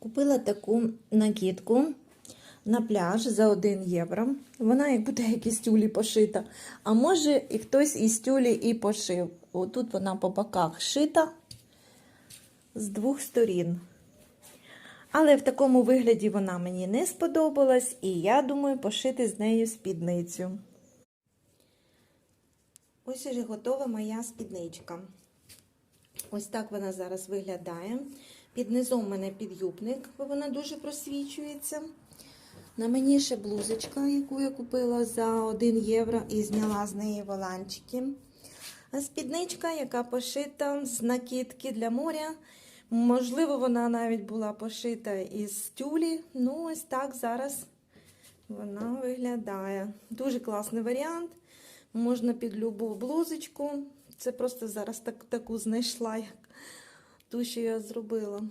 Купила таку накидку на пляж за 1 євро. Вона як буде як із тюлі пошита. А може і хтось із тюлі і пошив. Отут вона по боках шита з двох сторін. Але в такому вигляді вона мені не сподобалась, і я думаю пошити з нею спідницю. Ось уже готова моя спідничка. Ось так вона зараз виглядає. Під низом у мене підюбник, бо вона дуже просвічується. На мені ще блузочка, яку я купила за 1 євро і зняла з неї воланчики. А спідничка, яка пошита з накидки для моря. Можливо, вона навіть була пошита із тюлі. Ну, ось так зараз вона виглядає. Дуже класний варіант. Можна під любу блузочку. Це просто зараз так, таку знайшла, як ту, що я зробила.